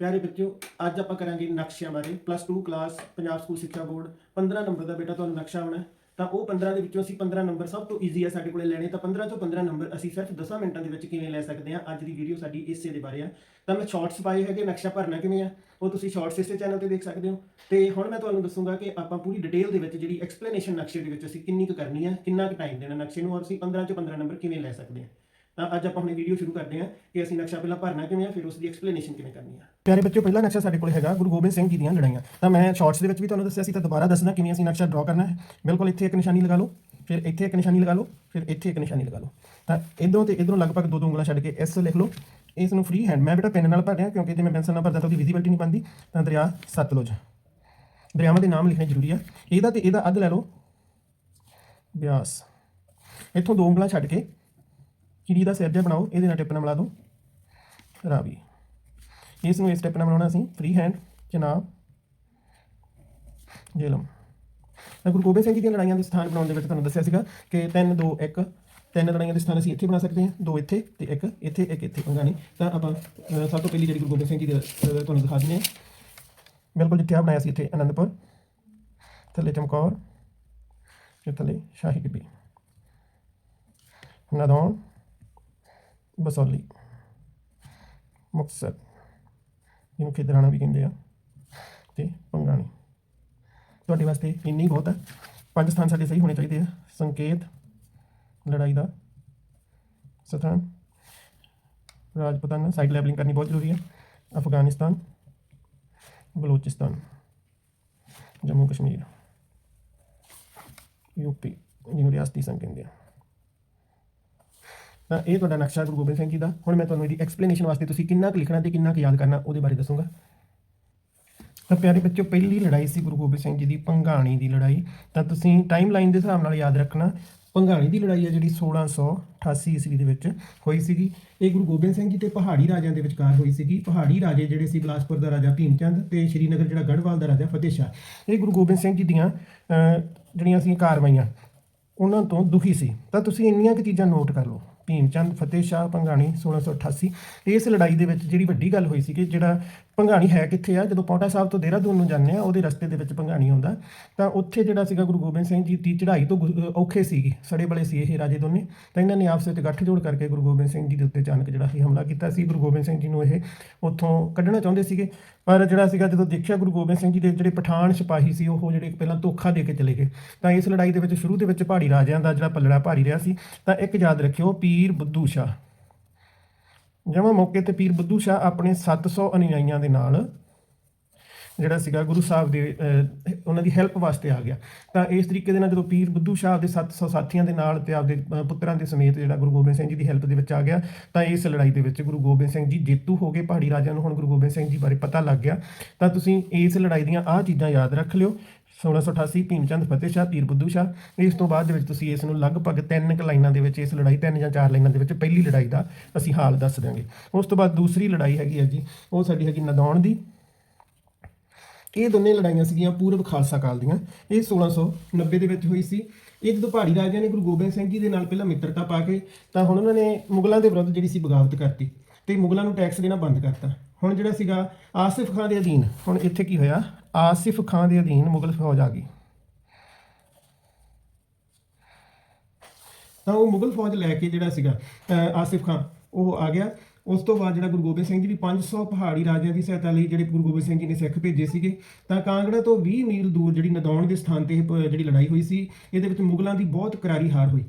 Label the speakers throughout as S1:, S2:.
S1: ਪਿਆਰੇ ਬੱਚਿਓ, ਅੱਜ ਆਪਾਂ ਕਰਾਂਗੇ ਨਕਸ਼ਿਆਂ ਬਾਰੇ। ਪਲੱਸ 2 ਕਲਾਸ ਪੰਜਾਬ ਸਕੂਲ ਸਿੱਖਿਆ ਬੋਰਡ। 15 ਨੰਬਰ ਦਾ ਬੇਟਾ ਤੁਹਾਨੂੰ ਨਕਸ਼ਾ ਆਉਣਾ ਤਾਂ ਉਹ 15 ਦੇ ਵਿੱਚੋਂ ਅਸੀਂ 15 ਨੰਬਰ ਸਭ ਤੋਂ ਈਜ਼ੀ ਆ ਸਾਡੇ ਕੋਲੇ ਲੈਣੇ। ਤਾਂ 15 ਚੋਂ 15 ਨੰਬਰ ਅਸੀਂ ਸਿਰਫ 10 ਮਿੰਟਾਂ ਦੇ ਵਿੱਚ ਕਿਵੇਂ ਲੈ ਸਕਦੇ ਹਾਂ? ਅੱਜ ਦੀ ਵੀਡੀਓ ਸਾਡੀ ਇਸੇ ਦੇ ਬਾਰੇ ਆ। ਤਾਂ ਮੈਂ ਸ਼ਾਰਟਸ ਪਾਏ ਹੈਗੇ, ਨਕਸ਼ਾ ਭਰਨਾ ਕਿਵੇਂ ਆ? ਉਹ ਤੁਸੀਂ ਸ਼ਾਰਟਸ ਇਸੇ ਚੈਨਲ ਤੇ ਦੇਖ ਸਕਦੇ ਹੋ। ਤੇ ਹੁਣ ਮੈਂ ਤੁਹਾਨੂੰ ਦੱਸੂਗਾ ਕਿ ਆਪਾਂ ਪੂਰੀ ਡਿਟੇਲ ਦੇ ਵਿੱਚ ਜਿਹੜੀ ਐਕਸਪਲੇਨੇਸ਼ਨ ਨਕਸ਼ੇ ਦੇ ਵਿੱਚ ਅਸੀਂ ਕਿੰਨੀ ਕੁ ਕਰਨੀ ਹੈ, ਕਿੰਨਾ ਕੁ ਟਾਈਮ ਦੇਣਾ ਨਕਸ਼ੇ ਨੂੰ, ਔਰ ਅਸੀਂ 15 ਚੋਂ 15 ਨੰਬਰ ਕਿਵੇਂ ਲੈ ਸਕਦੇ ਹਾਂ। ਤਾਂ ਅੱਜ ਆਪਾਂ ਆਪਣੀ ਵੀਡੀਓ ਸ਼ੁਰੂ ਕਰਦੇ ਹਾਂ ਕਿ ਅਸੀਂ ਨਕਸ਼ਾ ਪਹਿਲਾਂ ਭਰਨਾ ਕਿਵੇਂ ਆ, ਫਿਰ ਉਸ ਦੀ ਐਕਸਪਲੇਨੇਸ਼ਨ ਕਿਵੇਂ ਕਰਨੀ ਆ। ਪਿਆਰੇ ਬੱਚਿਓ, ਪਹਿਲਾ ਨਕਸ਼ਾ ਸਾਡੇ ਕੋਲ ਹੈਗਾ ਗੁਰੂ ਗੋਬਿੰਦ ਸਿੰਘ ਜੀ ਦੀਆਂ ਲੜਾਈਆਂ। ਤਾਂ ਮੈਂ ਸ਼ਾਰਟਸ ਦੇ ਵਿੱਚ ਵੀ ਤੁਹਾਨੂੰ ਦੱਸਿਆ ਸੀ, ਤਾਂ ਦੁਬਾਰਾ ਦੱਸਣਾ ਕਿਵੇਂ ਅਸੀਂ ਨਕਸ਼ਾ ਡਰਾ ਕਰਨਾ ਹੈ। ਬਿਲਕੁਲ ਇੱਥੇ ਇੱਕ ਨਿਸ਼ਾਨੀ ਲਗਾ ਲਓ, ਫਿਰ ਇੱਥੇ ਇੱਕ ਨਿਸ਼ਾਨੀ ਲਗਾ ਲਓ, ਫਿਰ ਇੱਥੇ ਇੱਕ ਨਿਸ਼ਾਨੀ ਲਗਾ ਲਓ। ਤਾਂ ਇਧਰੋਂ ਤੇ ਇਧਰੋਂ ਲਗਭਗ ਦੋ ਦੋ ਉਂਗਲਾਂ ਛੱਡ ਕੇ ਇਸ ਲਿਖ ਲਓ। ਇਸ ਨੂੰ ਫ੍ਰੀ ਹੈਂਡ ਮੈਂ ਬੇਟਾ ਪੈਨ ਨਾਲ ਭਰ ਰਿਹਾ, ਕਿਉਂਕਿ ਜੇ ਮੈਂ ਪੈਨਸਲ ਨਾਲ ਭਰਦਾ ਤਾਂ ਉਹਦੀ ਵਿਜ਼ਿਬਿਲਟੀ ਨਹੀਂ ਬਣਦੀ। ਤਾਂ ਦਰਿਆ ਸਤਲੁਜ। ਦਰਿਆਵਾਂ ਦੇ ਨਾਮ ਲਿਖਣੇ ਜ਼ਰੂਰੀ ਆ। ਇਹਦਾ ਤੇ ਇਹਦਾ ਅੱਧ ਲੈ ਲਓ। ਬਿਆਸ। ਇੱਥੋਂ ਦੋ ਉਂਗਲਾਂ ਛੱਡ ਕੇ ਚਿੜੀ ਦਾ ਸਿਰ ਬਣਾਓ, ਇਹਦੇ ਨਾਲ ਟਿਪ ਨਾਲ ਮਿਲਾ ਦਿਓ ਰਾਵੀ। ਇਸ ਨੂੰ ਇਸ ਟਿਪ ਨਾਲ ਬਣਾਉਣਾ ਅਸੀਂ। Free hand Chenab, Jhelum. ਤਾਂ ਗੁਰੂ ਗੋਬਿੰਦ ਸਿੰਘ ਜੀ ਦੀਆਂ ਲੜਾਈਆਂ ਦੇ ਸਥਾਨ ਬਣਾਉਣ ਦੇ ਵਿੱਚ ਤੁਹਾਨੂੰ ਦੱਸਿਆ ਸੀਗਾ ਕਿ 3 2 1 ਤਿੰਨ ਲੜਾਈਆਂ ਦੇ ਸਥਾਨ ਅਸੀਂ ਇੱਥੇ ਬਣਾ ਸਕਦੇ ਹਾਂ। ਦੋ ਇੱਥੇ ਤੇ ਇੱਕ ਇੱਥੇ ਇੱਕ ਇੱਥੇ। ਪੰਗਾਣੀ ਤਾਂ ਆਪਾਂ ਸਭ ਤੋਂ ਪਹਿਲੀ ਜਿਹੜੀ ਗੁਰੂ ਗੋਬਿੰਦ ਸਿੰਘ ਜੀ ਦੀ ਤੁਹਾਨੂੰ ਦਿਖਾ ਦਿੰਦੇ ਹਾਂ। ਬਿਲਕੁਲ ਜਿੱਥੇ ਆ ਬਣਾਇਆ ਸੀ ਇੱਥੇ ਅਨੰਦਪੁਰ। ਥੱਲੇ ਚਮਕੌਰ ਤੇ ਥੱਲੇ ਸ਼ਾਹੀ ਟਿੱਬੀ। ਨਦੌਣ ਬਸੌਲੀ ਮੁਕਤਸਰ ਇਹਨੂੰ ਖਿਦਰਾਣਾ ਵੀ ਕਹਿੰਦੇ ਆ, ਤੇ ਪੰਗਾਣੀ। ਤੁਹਾਡੇ ਵਾਸਤੇ ਇੰਨੀ ਬਹੁਤ ਹੈ ਪੰਜ ਸਥਾਨ ਸਾਡੇ ਸਹੀ ਹੋਣੇ ਚਾਹੀਦੇ ਆ। ਸੰਕੇਤ, ਲੜਾਈ ਦਾ ਸਥਾਨ। ਰਾਜਪੂਤਾਨਾ ਸਾਈਡ ਲੈਬਲਿੰਗ ਕਰਨੀ ਬਹੁਤ ਜ਼ਰੂਰੀ ਹੈ ਅਫਗਾਨਿਸਤਾਨ, ਬਲੋਚਿਸਤਾਨ ਜੰਮੂ ਕਸ਼ਮੀਰ ਯੂਪੀ ਜਿਹਨੂੰ ਰਿਆਸਤੀ ਸੰਘ ਕਹਿੰਦੇ ਆ। ਤਾਂ ਇਹ ਤੁਹਾਡਾ ਨਕਸ਼ਾ ਗੁਰੂ ਗੋਬਿੰਦ ਸਿੰਘ ਜੀ ਦਾ। ਹੁਣ ਮੈਂ ਤੁਹਾਨੂੰ ਇਹਦੀ ਐਕਸਪਲੇਨੇਸ਼ਨ ਵਾਸਤੇ ਤੁਸੀਂ ਕਿੰਨਾ ਕੁ ਲਿਖਣਾ ਤੇ ਕਿੰਨਾ ਕੁ ਯਾਦ ਕਰਨਾ, ਉਹਦੇ ਬਾਰੇ ਦੱਸੂੰਗਾ। ਤਾਂ ਪਿਆਰੇ ਬੱਚਿਓ, ਪਹਿਲੀ ਲੜਾਈ ਸੀ ਗੁਰੂ ਗੋਬਿੰਦ ਸਿੰਘ ਜੀ ਦੀ ਪੰਘਾਣੀ ਦੀ ਲੜਾਈ। ਤਾਂ ਤੁਸੀਂ ਟਾਈਮ ਲਾਈਨ ਦੇ ਹਿਸਾਬ ਨਾਲ ਯਾਦ ਰੱਖਣਾ ਪੰਘਾਣੀ ਦੀ ਲੜਾਈ ਹੈ ਜਿਹੜੀ 1688 ਈਸਵੀ ਦੇ ਵਿੱਚ ਹੋਈ ਸੀਗੀ। ਇਹ ਗੁਰੂ ਗੋਬਿੰਦ ਸਿੰਘ ਜੀ ਤੇ ਪਹਾੜੀ ਰਾਜਿਆਂ ਦੇ ਵਿਚਕਾਰ ਹੋਈ ਸੀਗੀ। ਪਹਾੜੀ ਰਾਜੇ ਜਿਹੜੇ ਸੀ ਬਿਲਾਸਪੁਰ ਦਾ ਰਾਜਾ ਭੀਮਚੰਦ ਤੇ ਸ਼੍ਰੀਨਗਰ ਜਿਹੜਾ ਗੜਵਾਲ ਦਾ ਰਾਜਾ ਫਤਿਹ ਸ਼ਾਹ। ਇਹ ਗੁਰੂ ਗੋਬਿੰਦ ਸਿੰਘ ਜੀ ਦੀਆਂ ਜਿਹੜੀਆਂ ਸੀ ਕਾਰਵਾਈਆਂ, ਉਹਨਾਂ ਤੋਂ ਦੁਖੀ ਸੀ। ਤਾਂ ਤੁਸੀਂ ਇੰਨੀਆਂ ਕੁ ਚੀਜ਼ਾਂ ਨੋਟ ਕਰ ਲਓ। ਭੀਮ ਚੰਦ ਫਤਿਹ ਸ਼ਾਹ ਪੰਘਾਣੀ 1688 ਇਸ ਲੜਾਈ ਦੇ ਵਿੱਚ ਜਿਹੜੀ ਵੱਡੀ ਗੱਲ ਹੋਈ ਸੀ ਕਿ ਜਿਹੜਾ ਭੰਗਾਣੀ ਹੈ ਕਿੱਥੇ ਆ? ਜਦੋਂ ਪੌਂਟਾ ਸਾਹਿਬ ਤੋਂ ਦੇਹਰਾਦੂਨ ਨੂੰ ਜਾਂਦੇ ਆ, ਉਹਦੇ ਰਸਤੇ ਦੇ ਵਿੱਚ ਪੰਘਾਣੀ ਆਉਂਦਾ। ਤਾਂ ਉੱਥੇ ਜਿਹੜਾ ਸੀਗਾ ਗੁਰੂ ਗੋਬਿੰਦ ਸਿੰਘ ਜੀ ਦੀ ਚੜ੍ਹਾਈ ਤੋਂ ਗੁ- ਔਖੇ ਸੀਗੇ, ਸੜੇ ਬਲੇ ਸੀ ਇਹ ਰਾਜੇ ਦੋਨੇ। ਤਾਂ ਇਹਨਾਂ ਨੇ ਆਪਸ ਵਿੱਚ ਗੱਠਜੋੜ ਕਰਕੇ ਗੁਰੂ ਗੋਬਿੰਦ ਸਿੰਘ ਜੀ ਦੇ ਉੱਤੇ ਅਚਾਨਕ ਜਿਹੜਾ ਸੀ ਹਮਲਾ ਕੀਤਾ ਸੀ। ਗੁਰੂ ਗੋਬਿੰਦ ਸਿੰਘ ਜੀ ਨੂੰ ਇਹ ਉੱਥੋਂ ਕੱਢਣਾ ਚਾਹੁੰਦੇ ਸੀਗੇ। ਪਰ ਜਿਹੜਾ ਸੀਗਾ, ਜਦੋਂ ਦੇਖਿਆ ਗੁਰੂ ਗੋਬਿੰਦ ਸਿੰਘ ਜੀ ਦੇ ਜਿਹੜੇ ਪਠਾਨ ਸਿਪਾਹੀ ਸੀ, ਉਹ ਜਿਹੜੇ ਪਹਿਲਾਂ ਧੋਖਾ ਦੇ ਕੇ ਚਲੇ ਗਏ। ਤਾਂ ਇਸ ਲੜਾਈ ਦੇ ਵਿੱਚ ਸ਼ੁਰੂ ਦੇ ਵਿੱਚ ਪਹਾੜੀ ਰਾਜਿਆਂ ਦਾ ਜਿਹੜਾ ਪੱਲੜਾ ਭਾਰੀ ਰਿਹਾ ਸੀ। ਤਾਂ ਇੱਕ ਯਾਦ ਰੱਖਿਓ, ਪੀਰ ਬੁੱਧੂ ਸ਼ਾਹ। ਜਿਵੇਂ ਮੌਕੇ ਤੇ ਪੀਰ ਬੁੱਧੂ ਸ਼ਾਹ ਆਪਣੇ 700 ਅਨੁਯਾਈਆਂ ਦੇ ਨਾਲ ਜਿਹੜਾ ਸੀਗਾ ਗੁਰੂ ਸਾਹਿਬ ਦੇ ਉਹਨਾਂ ਦੀ ਹੈਲਪ ਵਾਸਤੇ ਆ ਗਿਆ। ਤਾਂ ਇਸ ਤਰੀਕੇ ਦੇ ਨਾਲ ਜਦੋਂ ਪੀਰ ਬੁੱਧੂ ਸ਼ਾਹ ਦੇ 700 ਸਾਥੀਆਂ ਦੇ ਨਾਲ ਤੇ ਆਪਦੇ ਪੁੱਤਰਾਂ ਦੇ ਸਮੇਤ ਜਿਹੜਾ ਗੁਰੂ ਗੋਬਿੰਦ ਸਿੰਘ ਜੀ ਦੀ ਹੈਲਪ ਦੇ ਵਿੱਚ ਆ ਗਿਆ, ਤਾਂ ਇਸ ਲੜਾਈ ਦੇ ਵਿੱਚ ਗੁਰੂ ਗੋਬਿੰਦ ਸਿੰਘ ਜੀ ਜੇਤੂ ਹੋ ਗਏ। ਪਹਾੜੀ ਰਾਜਿਆਂ ਨੂੰ ਹੁਣ ਗੁਰੂ ਗੋਬਿੰਦ ਸਿੰਘ ਜੀ ਬਾਰੇ ਪਤਾ ਲੱਗ ਗਿਆ। ਤਾਂ ਤੁਸੀਂ ਇਸ ਲੜਾਈ ਦੀਆਂ ਆਹ ਚੀਜ਼ਾਂ ਯਾਦ ਰੱਖ ਲਿਓ। 1688 ਭੀਮਚੰਦ ਫਤਿਹ ਸ਼ਾਹ, ਪੀਰ ਬੁੱਧੂ ਸ਼ਾਹ। ਇਸ ਤੋਂ ਬਾਅਦ ਦੇ ਵਿੱਚ ਤੁਸੀਂ ਇਸ ਨੂੰ ਲਗਭਗ ਤਿੰਨ ਕੁ ਲਾਈਨਾਂ ਦੇ ਵਿੱਚ, ਇਸ ਲੜਾਈ ਤਿੰਨ ਜਾਂ ਚਾਰ ਲਾਈਨਾਂ ਦੇ ਵਿੱਚ ਪਹਿਲੀ ਲੜਾਈ ਦਾ ਅਸੀਂ ਹਾਲ ਦੱਸ ਦਿਆਂਗੇ। ਉਸ ਤੋਂ ਬਾਅਦ ਦੂਸਰੀ ਲੜਾਈ ਹੈਗੀ ਹੈ ਜੀ, ਉਹ ਸਾਡੀ ਹੈਗੀ ਨਦੌਣ ਦੀ। ਇਹ ਦੋਨੇ ਲੜਾਈਆਂ ਸੀਗੀਆਂ ਪੂਰਬ ਖਾਲਸਾ ਕਾਲ ਦੀਆਂ। ਇਹ 1690 ਦੇ ਵਿੱਚ ਹੋਈ ਸੀ। ਇਹ ਜਦੋਂ ਪਹਾੜੀ ਰਾਜਿਆਂ ਨੇ ਗੁਰੂ ਗੋਬਿੰਦ ਸਿੰਘ ਜੀ ਦੇ ਨਾਲ ਪਹਿਲਾਂ ਮਿੱਤਰਤਾ ਪਾ ਕੇ, ਤਾਂ ਹੁਣ ਉਹਨਾਂ ਨੇ ਮੁਗਲਾਂ ਦੇ ਵਿਰੁੱਧ ਜਿਹੜੀ ਸੀ ਬਗਾਵਤ ਕਰਤੀ ਤੇ ਮੁਗਲਾਂ ਨੂੰ ਟੈਕਸ ਦੇਣਾ ਬੰਦ ਕਰਤਾ। ਹੁਣ ਜਿਹੜਾ ਸੀਗਾ ਆਸਿਫ ਖਾਨ ਦੇ ਅਧੀਨ, ਹੁਣ ਇੱਥੇ ਕੀ ਹੋਇਆ? ਆਸਿਫ ਖਾਨ ਦੇ ਅਧੀਨ ਮੁਗਲ ਫੌਜ ਆ ਗਈ। ਤਾਂ ਉਹ ਮੁਗਲ ਫੌਜ ਲੈ ਕੇ ਜਿਹੜਾ ਸੀਗਾ ਆਸਿਫ ਖਾਨ, ਉਹ ਆ ਗਿਆ। ਉਸ ਤੋਂ ਬਾਅਦ ਜਿਹੜਾ ਗੁਰੂ ਗੋਬਿੰਦ ਸਿੰਘ ਜੀ ਵੀ 500 ਪਹਾੜੀ ਰਾਜਿਆਂ ਦੀ ਸਹਾਇਤਾ ਲਈ ਜਿਹੜੇ ਗੁਰੂ ਗੋਬਿੰਦ ਸਿੰਘ ਜੀ ਨੇ ਸਿੱਖ ਭੇਜੇ ਸੀਗੇ, ਤਾਂ ਕਾਂਗੜਾ ਤੋਂ 20 ਮੀਲ ਦੂਰ ਜਿਹੜੀ ਨਦੌਣ ਦੇ ਸਥਾਨ ਤੇ ਜਿਹੜੀ ਲੜਾਈ ਹੋਈ ਸੀ, ਇਹਦੇ ਵਿੱਚ ਮੁਗਲਾਂ ਦੀ ਬਹੁਤ ਕਰਾਰੀ ਹਾਰ ਹੋਈ।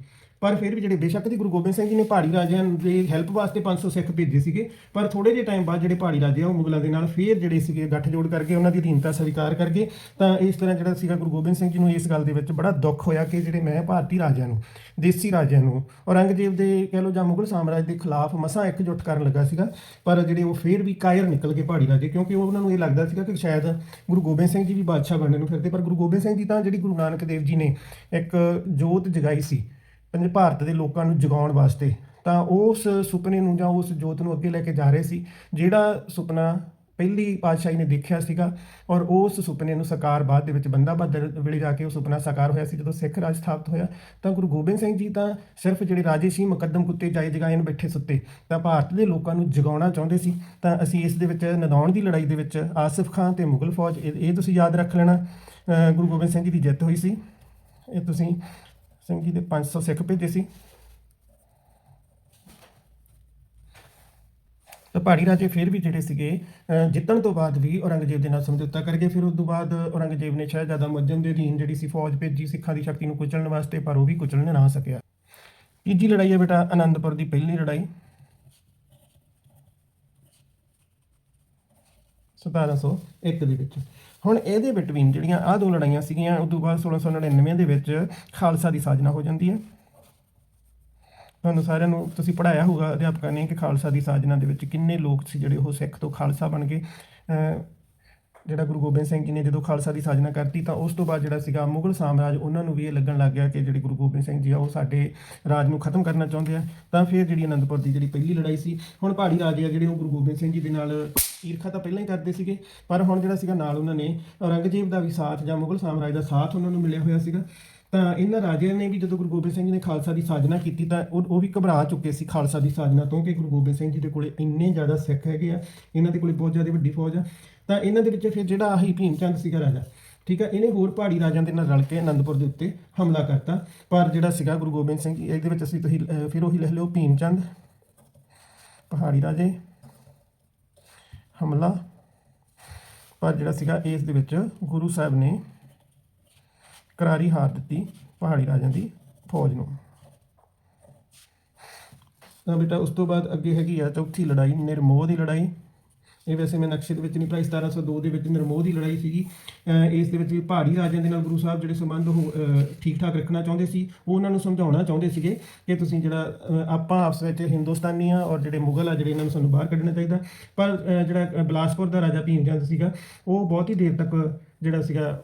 S1: ਪਰ ਫਿਰ ਵੀ ਜਿਹੜੇ ਬੇਸ਼ੱਕ ਦੀ ਗੁਰੂ ਗੋਬਿੰਦ ਸਿੰਘ ਜੀ ਨੇ ਪਹਾੜੀ ਰਾਜਿਆਂ ਦੇ ਹੈਲਪ ਵਾਸਤੇ 500 ਸਿੱਖ ਭੇਜੇ ਸੀਗੇ, ਪਰ ਥੋੜੇ ਜਿਹੇ ਟਾਈਮ ਬਾਅਦ ਜਿਹੜੇ ਪਹਾੜੀ ਰਾਜੇ ਆ, ਉਹ ਮੁਗਲਾਂ ਦੇ ਨਾਲ ਫੇਰ ਜਿਹੜੇ ਸੀਗੇ ਗੱਠਜੋੜ ਕਰਕੇ ਉਹਨਾਂ ਦੀ ਅਧੀਨਤਾ ਸਵੀਕਾਰ ਕਰਕੇ, ਤਾਂ ਇਸ ਤਰ੍ਹਾਂ ਜਿਹੜਾ ਸੀਗਾ ਗੁਰੂ ਗੋਬਿੰਦ ਸਿੰਘ ਜੀ ਨੂੰ ਇਸ ਗੱਲ ਦੇ ਵਿੱਚ ਬੜਾ ਦੁੱਖ ਹੋਇਆ ਕਿ ਜਿਹੜੇ ਮੈਂ ਭਾਰਤੀ ਰਾਜਿਆਂ ਨੂੰ, ਦੇਸੀ ਰਾਜਿਆਂ ਨੂੰ, ਔਰੰਗਜ਼ੇਬ ਦੇ ਕਹਿ ਲਓ ਜਾਂ ਮੁਗਲ ਸਾਮਰਾਜ ਦੇ ਖਿਲਾਫ ਮਸਾਂ ਇਕਜੁੱਟ ਕਰਨ ਲੱਗਾ ਸੀਗਾ, ਪਰ ਜਿਹੜੇ ਉਹ ਫੇਰ ਵੀ ਕਾਇਰ ਨਿਕਲ ਗਏ ਪਹਾੜੀ ਰਾਜੇ, ਕਿਉਂਕਿ ਉਹਨਾਂ ਨੂੰ ਇਹ ਲੱਗਦਾ ਸੀਗਾ ਕਿ ਸ਼ਾਇਦ ਗੁਰੂ ਗੋਬਿੰਦ ਸਿੰਘ ਜੀ ਵੀ ਬਾਦਸ਼ਾਹ ਬਣਨ ਨੂੰ ਫਿਰਦੇ, ਪਰ ਗੁਰੂ ਗੋਬਿੰਦ ਸਿੰਘ ਜੀ ਤਾਂ ਜਿਹੜੀ ਗੁਰੂ ਨਾਨਕ ਦੇਵ ਜੀ ਨੇ ਇੱਕ ਜੋਤ ਜਗਾਈ ਸੀ ਪੰਜ ਭਾਰਤ ਦੇ ਲੋਕਾਂ ਨੂੰ ਜਗਾਉਣ ਵਾਸਤੇ, ਤਾਂ ਉਸ ਸੁਪਨੇ ਨੂੰ ਜਾਂ ਉਸ ਜੋਤ ਨੂੰ ਅੱਗੇ ਲੈ ਕੇ ਜਾ ਰਹੇ ਸੀ, ਜਿਹੜਾ ਸੁਪਨਾ ਪਹਿਲੀ ਪਾਤਸ਼ਾਹੀ ਨੇ ਦੇਖਿਆ ਸੀਗਾ ਔਰ ਉਸ ਸੁਪਨੇ ਨੂੰ ਸਾਕਾਰ ਬਾਅਦ ਦੇ ਵਿੱਚ ਬੰਦਾ ਬਹਾਦਰ ਵੇਲੇ ਜਾ ਕੇ ਉਹ ਸੁਪਨਾ ਸਾਕਾਰ ਹੋਇਆ ਸੀ, ਜਦੋਂ ਸਿੱਖ ਰਾਜ ਸਥਾਪਿਤ ਹੋਇਆ, ਤਾਂ ਗੁਰੂ ਗੋਬਿੰਦ ਸਿੰਘ ਜੀ ਤਾਂ ਸਿਰਫ ਜਿਹੜੇ ਰਾਜੇ ਸੀ, ਮੁਕੱਦਮ ਕੁੱਤੇ ਜਾਏ ਜਗਾਏ ਨੂੰ ਬੈਠੇ ਸੁੱਤੇ, ਤਾਂ ਭਾਰਤ ਦੇ ਲੋਕਾਂ ਨੂੰ ਜਗਾਉਣਾ ਚਾਹੁੰਦੇ ਸੀ, ਤਾਂ ਅਸੀਂ ਇਸ ਦੇ ਵਿੱਚ ਨਦੌਣ ਦੀ ਲੜਾਈ ਦੇ ਵਿੱਚ ਆਸਿਫ ਖਾਨ ਤੇ ਮੁਗਲ ਫੌਜ, ਇਹ ਇਹ ਤੁਸੀਂ ਯਾਦ ਰੱਖ ਲੈਣਾ ਗੁਰੂ ਗੋਬਿੰਦ ਸਿੰਘ ਜੀ ਦੀ ਜਿੱਤ ਹੋਈ ਸੀ, ਇਹ ਤੁਸੀਂ ਸਿੰਘ ਜੀ ਦੇ 500 ਸਿੱਖ ਭੇਜੇ ਸੀ। ਤਾਂ ਪਹਾੜੀ ਰਾਜੇ ਫਿਰ ਵੀ ਜਿਹੜੇ ਸੀਗੇ ਜਿੱਤਣ ਤੋਂ ਬਾਅਦ ਵੀ ਔਰੰਗਜ਼ੇਬ ਦੇ ਨਾਲ ਸਮਝੌਤਾ ਕਰ ਗਏ ਫਿਰ ਉਸ ਤੋਂ ਬਾਅਦ ਔਰੰਗਜ਼ੇਬ ਨੇ ਸ਼ਹਿਜ਼ਾਦਾ ਮੁਅੱਜ਼ਮ ਦੇ ਅਧੀਨ ਜਿਹੜੀ ਸੀ ਫੌਜ ਭੇਜੀ, ਸਿੱਖਾਂ ਦੀ ਸ਼ਕਤੀ ਨੂੰ ਕੁਚਲਣ ਵਾਸਤੇ, ਪਰ ਉਹ ਵੀ ਕੁਚਲਣ ਨਾ ਸਕਿਆ। ਤੀਜੀ ਲੜਾਈ ਹੈ ਬੇਟਾ ਆਨੰਦਪੁਰ ਦੀ ਪਹਿਲੀ ਲੜਾਈ। 1701 ਦੇ ਵਿੱਚ। ਹੁਣ ਇਹਦੇ ਬਿਟਵੀਨ ਜਿਹੜੀਆਂ ਆਹ ਦੋ ਲੜਾਈਆਂ ਸੀਗੀਆਂ, ਉਸ ਤੋਂ ਬਾਅਦ 1699 ਦੇ ਵਿੱਚ ਖਾਲਸਾ ਦੀ ਸਾਜਨਾ ਹੋ ਜਾਂਦੀ ਹੈ। ਤੁਹਾਨੂੰ ਸਾਰਿਆਂ ਨੂੰ ਤੁਸੀਂ ਪੜਾਇਆ ਹੋਊਗਾ ਅਧਿਆਪਕਾਂ ਨੇ ਕਿ ਖਾਲਸਾ ਦੀ ਸਾਜਨਾ ਦੇ ਵਿੱਚ ਕਿੰਨੇ ਲੋਕ ਸੀ ਜਿਹੜੇ ਉਹ ਸਿੱਖ ਤੋਂ ਖਾਲਸਾ ਬਣ ਗਏ। ਜਿਹੜਾ ਗੁਰੂ ਗੋਬਿੰਦ ਸਿੰਘ ਜੀ ਨੇ ਜਦੋਂ ਖਾਲਸਾ ਦੀ ਸਾਜਨਾ ਕਰਤੀ ਤਾਂ ਉਸ ਤੋਂ ਬਾਅਦ ਜਿਹੜਾ ਸੀਗਾ ਮੁਗਲ ਸਾਮਰਾਜ, ਉਹਨਾਂ ਨੂੰ ਵੀ ਇਹ ਲੱਗਣ ਲੱਗ ਗਿਆ ਕਿ ਜਿਹੜੇ ਗੁਰੂ ਗੋਬਿੰਦ ਸਿੰਘ ਜੀ ਆ ਉਹ ਸਾਡੇ ਰਾਜ ਨੂੰ ਖਤਮ ਕਰਨਾ ਚਾਹੁੰਦੇ ਆ। ਤਾਂ ਫਿਰ ਜਿਹੜੀ ਅਨੰਦਪੁਰ ਦੀ ਜਿਹੜੀ ਪਹਿਲੀ ਲੜਾਈ ਸੀ, ਹੁਣ ਪਹਾੜੀ ਰਾਜੇ ਆ ਜਿਹੜੇ ਉਹ ਗੁਰੂ ਗੋਬਿੰਦ ਸਿੰਘ ਜੀ ਦੇ ਨਾਲ ਈਰਖਾ ਤਾਂ ਪਹਿਲਾਂ ਹੀ ਕਰਦੇ ਸੀਗੇ, ਪਰ ਹੁਣ ਜਿਹੜਾ ਸੀਗਾ ਨਾਲ ਉਹਨਾਂ ਨੇ ਔਰੰਗਜ਼ੇਬ ਦਾ ਵੀ ਸਾਥ ਜਾਂ ਮੁਗਲ ਸਾਮਰਾਜ ਦਾ ਸਾਥ ਉਹਨਾਂ ਨੂੰ ਮਿਲਿਆ ਹੋਇਆ ਸੀਗਾ। ਤਾਂ ਇਹਨਾਂ ਰਾਜਿਆਂ ਨੇ ਵੀ ਜਦੋਂ ਗੁਰੂ ਗੋਬਿੰਦ ਸਿੰਘ ਜੀ ਨੇ ਖਾਲਸਾ ਦੀ ਸਾਜਨਾ ਕੀਤੀ ਤਾਂ ਉਹ ਵੀ ਘਬਰਾ ਚੁੱਕੇ ਸੀ ਖਾਲਸਾ ਦੀ ਸਾਜਨਾ ਤੋਂ ਕਿ ਗੁਰੂ ਗੋਬਿੰਦ ਸਿੰਘ ਜੀ ਦੇ ਕੋਲੇ ਇੰਨੇ ਜ਼ਿਆਦਾ ਸਿੱਖ ਹੈਗੇ ਆ ਇਹਨਾਂ ਦੇ ਕੋਲੇ ਬਹੁਤ ਜ਼ਿਆਦਾ ਵੱਡੀ ਫੌਜ ਆ। ਤਾਂ ਇਹਨਾਂ ਦੇ ਵਿੱਚ ਫਿਰ ਜਿਹੜਾ ਆਹੀ ਭੀਮ ਚੰਦ ਸੀਗਾ ਰਾਜਾ ਠੀਕ ਆ? ਇਹਨੇ ਹੋਰ ਪਹਾੜੀ ਰਾਜਾਂ ਦੇ ਨਾਲ ਰਲ ਕੇ ਅਨੰਦਪੁਰ ਦੇ ਉੱਤੇ ਹਮਲਾ ਕਰਤਾ। ਪਰ ਜਿਹੜਾ ਸੀਗਾ ਗੁਰੂ ਗੋਬਿੰਦ ਸਿੰਘ ਜੀ ਇਹਦੇ ਵਿੱਚ ਅਸੀਂ ਤੁਸੀਂ ਅਹ, ਫਿਰ ਉਹੀ ਲਿਖ ਲਿਓ ਭੀਮ ਚੰਦ ਪਹਾੜੀ ਰਾਜੇ ਹਮਲਾ। ਪਰ ਜਿਹੜਾ ਸੀਗਾ ਇਸ ਦੇ ਵਿੱਚ ਗੁਰੂ ਸਾਹਿਬ ਨੇ ਕਰਾਰੀ ਹਾਰ ਦਿੱਤੀ ਪਹਾੜੀ ਰਾਜਿਆਂ ਦੀ ਫੌਜ ਨੂੰ। ਤਾਂ ਬੇਟਾ ਉਸ ਤੋਂ ਬਾਅਦ ਅੱਗੇ ਹੈਗੀ ਆ ਚੌਥੀ ਲੜਾਈ ਨਿਰਮੋਹ ਦੀ ਲੜਾਈ। ਇਹ ਵੈਸੇ ਮੈਂ ਨਕਸ਼ੇ ਦੇ ਵਿੱਚ ਨਹੀਂ ਪਾਈ 1702 ਦੇ ਵਿੱਚ ਨਿਰਮੋਹ ਦੀ ਲੜਾਈ ਸੀਗੀ। ਇਸ ਦੇ ਵਿੱਚ ਵੀ ਪਹਾੜੀ ਰਾਜਿਆਂ ਦੇ ਨਾਲ ਗੁਰੂ ਸਾਹਿਬ ਜਿਹੜੇ ਸੰਬੰਧ ਉਹ ਠੀਕ ਠਾਕ ਰੱਖਣਾ ਚਾਹੁੰਦੇ ਸੀ ਉਹ ਉਹਨਾਂ ਨੂੰ ਸਮਝਾਉਣਾ ਚਾਹੁੰਦੇ ਸੀਗੇ ਕਿ ਤੁਸੀਂ ਜਿਹੜਾ ਆਪਾਂ ਆਪਸ ਵਿੱਚ ਹਿੰਦੁਸਤਾਨੀ ਆ ਔਰ ਜਿਹੜੇ ਮੁਗਲ ਆ ਜਿਹੜੇ ਇਹਨਾਂ ਨੂੰ ਸਾਨੂੰ ਬਾਹਰ ਕੱਢਣਾ ਚਾਹੀਦਾ। ਪਰ ਜਿਹੜਾ ਅਹ, ਬਿਲਾਸਪੁਰ ਦਾ ਰਾਜਾ ਭੀਮ ਚੰਦ ਸੀਗਾ ਉਹ ਬਹੁਤ ਹੀ ਦੇਰ ਤੱਕ ਜਿਹੜਾ ਸੀਗਾ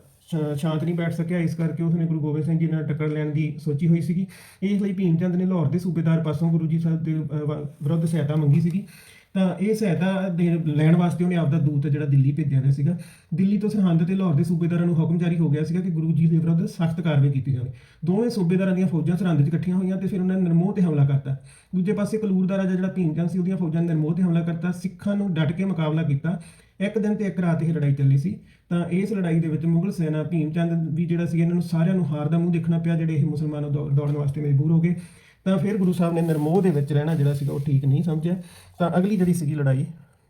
S1: ਸ਼ਾਂਤ ਨਹੀਂ ਬੈਠ ਸਕਿਆ ਇਸ ਕਰਕੇ ਉਸਨੇ ਗੁਰੂ ਗੋਬਿੰਦ ਸਿੰਘ ਜੀ ਨਾਲ ਟੱਕਰ ਲੈਣ ਦੀ ਸੋਚੀ ਹੋਈ ਸੀਗੀ। ਇਸ ਲਈ ਭੀਮ ਚੰਦ ਨੇ ਲਾਹੌਰ ਦੇ ਸੂਬੇਦਾਰ ਪਾਸੋਂ ਗੁਰੂ ਜੀ ਸਾਹਿਬ ਦੇ ਅਹ, ਵਿਰੁੱਧ ਸਹਾਇਤਾ ਮੰਗੀ ਸੀਗੀ। ਤਾਂ ਇਹ ਸਹਾਇਤਾ ਦੇ ਲੈਣ ਵਾਸਤੇ ਉਹਨੇ ਆਪਦਾ ਦੂਤ ਜਿਹੜਾ ਦਿੱਲੀ ਭੇਜਿਆ ਗਿਆ ਸੀਗਾ। ਦਿੱਲੀ ਤੋਂ ਸਰਹੰਦ ਤੇ ਲਾਹੌਰ ਦੇ ਸੂਬੇਦਾਰਾਂ ਨੂੰ ਹੁਕਮ ਜਾਰੀ ਹੋ ਗਿਆ ਸੀਗਾ ਕਿ ਗੁਰੂ ਜੀ ਦੇ ਵਿਰੁੱਧ ਸਖਤ ਕਾਰਵਾਈ ਕੀਤੀ ਜਾਵੇ। ਦੋਵੇਂ ਸੂਬੇਦਾਰਾਂ ਦੀਆਂ ਫੌਜਾਂ ਸਰਹੰਦ 'ਚ ਇਕੱਠੀਆਂ ਹੋਈਆਂ ਤੇ ਫਿਰ ਉਹਨਾਂ ਨੇ ਨਿਰਮੋਹ ਤੇ ਹਮਲਾ ਕਰਤਾ। ਦੂਜੇ ਪਾਸੇ ਕਲੂਰ ਦਾ ਰਾਜਾ ਜਿਹੜਾ ਭੀਮ ਚੰਦ ਸੀ, ਉਹਦੀਆਂ ਫੌਜਾਂ ਨੇ ਨਿਰਮੋਹ ਤੇ ਹਮਲਾ ਕਰਤਾ। ਸਿੱਖਾਂ ਨੂੰ ਡਟ ਕੇ ਮੁਕਾਬਲਾ ਕੀਤਾ। ਇੱਕ ਦਿਨ ਤੇ ਇੱਕ ਰਾਤ ਇਹ ਲੜਾਈ ਚੱਲੀ ਸੀ। ਤਾਂ ਇਸ ਲੜਾਈ ਦੇ ਵਿੱਚ ਮੁਗਲ ਸੈਨਾ ਭੀਮ ਚੰਦ ਵੀ ਜਿਹੜਾ ਸੀ, ਇਹਨਾਂ ਨੂੰ ਸਾਰਿਆਂ ਨੂੰ ਹਾਰ ਦਾ ਮੂੰਹ ਦੇਖਣਾ ਪਿਆ, ਜਿਹੜੇ ਇਹ ਮੁਸਲਮਾਨਾਂ ਦੌ- ਦੌੜਨ ਵਾਸਤੇ ਮਜਬੂਰ ਹੋ ਗਏ। ਤਾਂ ਫਿਰ ਗੁਰੂ ਸਾਹਿਬ ਨੇ ਨਿਰਮੋਹ ਦੇ ਵਿੱਚ ਰਹਿਣਾ ਜਿਹੜਾ ਸੀਗਾ ਉਹ ਠੀਕ ਨਹੀਂ ਸਮਝਿਆ। ਤਾਂ ਅਗਲੀ ਜਿਹੜੀ ਸੀਗੀ ਲੜਾਈ,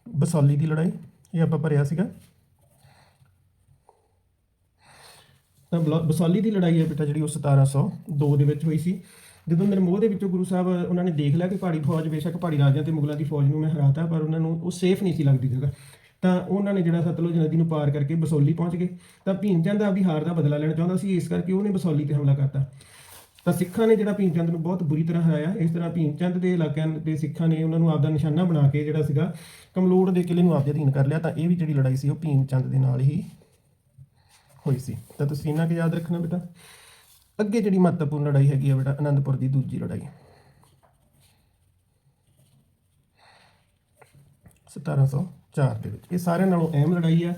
S1: ਬਸੌਲੀ ਦੀ ਲੜਾਈ, ਇਹ ਆਪਾਂ ਭਰਿਆ ਸੀਗਾ। ਤਾਂ ਬਸੌਲੀ ਦੀ ਲੜਾਈ ਹੈ ਬੇਟਾ ਜਿਹੜੀ ਉਹ 1702 ਦੇ ਵਿੱਚ ਹੋਈ ਸੀ। ਜਦੋਂ ਨਿਰਮੋਹ ਦੇ ਵਿੱਚੋਂ ਗੁਰੂ ਸਾਹਿਬ ਉਹਨਾਂ ਨੇ ਦੇਖ ਲਿਆ ਕਿ ਪਹਾੜੀ ਫੌਜ, ਬੇਸ਼ੱਕ ਪਹਾੜੀ ਰਾਜਿਆਂ ਤੇ ਮੁਗਲਾਂ ਦੀ ਫੌਜ ਨੂੰ ਮੈਂ ਹਰਾਤਾ, ਪਰ ਉਹਨਾਂ ਨੂੰ ਉਹ ਸੇਫ ਨਹੀਂ ਸੀ ਲੱਗਦੀ ਜਗ੍ਹਾ। ਤਾਂ ਉਹਨਾਂ ਨੇ ਜਿਹੜਾ ਸਤਲੁਜ ਨਦੀ ਨੂੰ ਪਾਰ ਕਰਕੇ ਬਸੌਲੀ ਪਹੁੰਚ ਗਏ। ਤਾਂ ਭੀਮ ਚੰਦ ਆਪਦੀ ਹਾਰ ਦਾ ਬਦਲਾ ਲੈਣਾ ਚਾਹੁੰਦਾ ਸੀ, ਇਸ ਕਰਕੇ ਉਹਨੇ ਬਸੌਲੀ ਤੇ ਹਮਲਾ ਕਰਤਾ। ਤਾਂ ਸਿੱਖਾਂ ਨੇ ਜਿਹੜਾ ਭੀਮ ਚੰਦ ਨੂੰ ਬਹੁਤ ਬੁਰੀ ਤਰ੍ਹਾਂ ਹਰਾਇਆ, ਇਸ ਤਰ੍ਹਾਂ ਭੀਮ ਚੰਦ ਦੇ ਇਲਾਕਿਆਂ ਦੇ ਸਿੱਖਾਂ ਨੇ ਉਹਨਾਂ ਨੂੰ ਆਪਦਾ ਨਿਸ਼ਾਨਾ ਬਣਾ ਕੇ ਜਿਹੜਾ ਸੀਗਾ ਕਮਲੋੜ ਦੇ ਕਿਲੇ ਨੂੰ ਆਪਦੇ ਅਧੀਨ ਕਰ ਲਿਆ, ਤਾਂ ਇਹ ਵੀ ਜਿਹੜੀ ਲੜਾਈ ਸੀ ਉਹ ਭੀਮ ਚੰਦ ਦੇ ਨਾਲ ਹੀ ਹੋਈ ਸੀ। ਤਾਂ ਤੁਸੀਂ ਇਹਨਾਂ ਕਿ ਯਾਦ ਰੱਖਣਾ ਬੇਟਾ? ਅੱਗੇ ਜਿਹੜੀ ਮਹੱਤਵਪੂਰਨ ਲੜਾਈ ਹੈਗੀ ਆ ਬੇਟਾ, ਅਨੰਦਪੁਰ ਦੀ ਦੂਜੀ ਲੜਾਈ। 1704 ਦੇ ਵਿੱਚ। ਇਹ ਸਾਰਿਆਂ ਨਾਲੋਂ ਅਹਿਮ ਲੜਾਈ ਆ।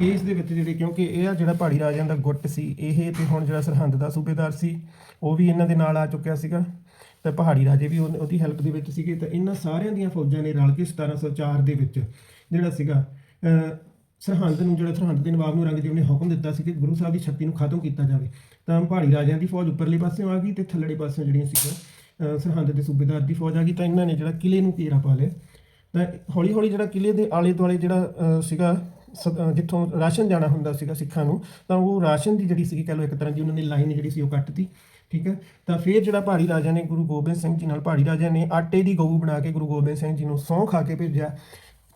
S1: ਇਸ ਦੇ ਵਿੱਚ ਜਿਹੜੇ ਕਿਉਂਕਿ ਇਹ ਆ ਜਿਹੜਾ ਪਹਾੜੀ ਰਾਜਿਆਂ ਦਾ ਗੁੱਟ ਸੀ, ਇਹ ਤੇ ਹੁਣ ਜਿਹੜਾ ਸਰਹੰਦ ਦਾ ਸੂਬੇਦਾਰ ਸੀ ਉਹ ਵੀ ਇਹਨਾਂ ਦੇ ਨਾਲ ਆ ਚੁੱਕਿਆ ਸੀਗਾ ਤੇ ਪਹਾੜੀ ਰਾਜੇ ਵੀ ਉਹਨ- ਉਹਦੀ ਹੈਲਪ ਦੇ ਵਿੱਚ ਸੀਗੇ ਤਾਂ ਇਹਨਾਂ ਸਾਰਿਆਂ ਦੀਆਂ ਫੌਜਾਂ ਨੇ ਰਲ ਕੇ 1704 ਦੇ ਵਿੱਚ ਜਿਹੜਾ ਸੀਗਾ ਸਰਹੰਦ ਨੂੰ ਜਿਹੜਾ ਸਰਹੰਦ ਦੇ ਨਵਾਬ ਨੂੰ ਔਰੰਗਜ਼ੇਬ ਨੇ ਹੁਕਮ ਦਿੱਤਾ ਸੀ ਕਿ ਗੁਰੂ ਸਾਹਿਬ ਦੀ ਸ਼ਕਤੀ ਨੂੰ ਖਤਮ ਕੀਤਾ ਜਾਵੇ। ਤਾਂ ਪਹਾੜੀ ਰਾਜਿਆਂ ਦੀ ਫੌਜ ਉੱਪਰਲੇ ਪਾਸਿਓਂ ਆ ਗਈ ਤੇ ਥੱਲੜੇ ਪਾਸਿਓਂ ਜਿਹੜੀਆਂ ਸੀਗੀਆਂ ਸਰਹੰਦ ਦੇ ਸੂਬੇਦਾਰ ਦੀ ਫੌਜ ਆ ਗਈ ਤਾਂ ਇਹਨਾਂ ਨੇ ਜਿਹੜਾ ਕਿਲੇ ਨੂੰ ਘੇਰਾ ਪਾ ਲਿਆ। ਤਾਂ ਹੌਲੀ ਹੌਲੀ ਜਿਹੜਾ ਕਿਲੇ ਦੇ ਆਲੇ ਦੁਆਲੇ ਜਿਹੜਾ ਸੀਗਾ ਸ- ਜਿੱਥੋਂ ਰਾਸ਼ਨ ਜਾਣਾ ਹੁੰਦਾ ਸੀਗਾ ਸਿੱਖਾਂ ਨੂੰ, ਤਾਂ ਉਹ ਰਾਸ਼ਨ ਦੀ ਜਿਹੜੀ ਸੀਗੀ ਕਹ ਲਓ ਇੱਕ ਤਰ੍ਹਾਂ ਦੀ ਉਹਨਾਂ ਨੇ ਲਾਈਨ ਜਿਹੜੀ ਸੀ ਉਹ ਕੱਟਤੀ। ਠੀਕ ਹੈ? ਤਾਂ ਫਿਰ ਜਿਹੜਾ ਪਹਾੜੀ ਰਾਜਾ ਨੇ ਗੁਰੂ ਗੋਬਿੰਦ ਸਿੰਘ ਜੀ ਨਾਲ ਪਹਾੜੀ ਰਾਜਾ ਨੇ ਆਟੇ ਦੀ ਗਊ ਬਣਾ ਕੇ ਗੁਰੂ ਗੋਬਿੰਦ ਸਿੰਘ ਜੀ ਨੂੰ ਸਹੁੰ ਖਾ ਕੇ ਭੇਜਿਆ